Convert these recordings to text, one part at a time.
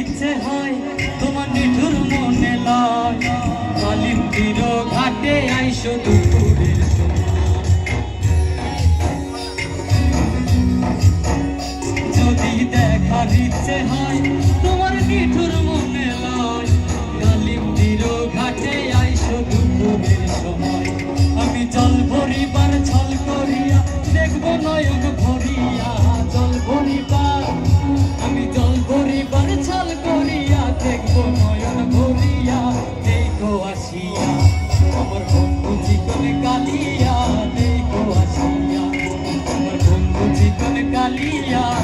ইচ্ছে হয় তোমার নিঠুর মনে লয়। কালিম তীর ঘাটে আইসো দুপুরে। 力量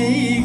bem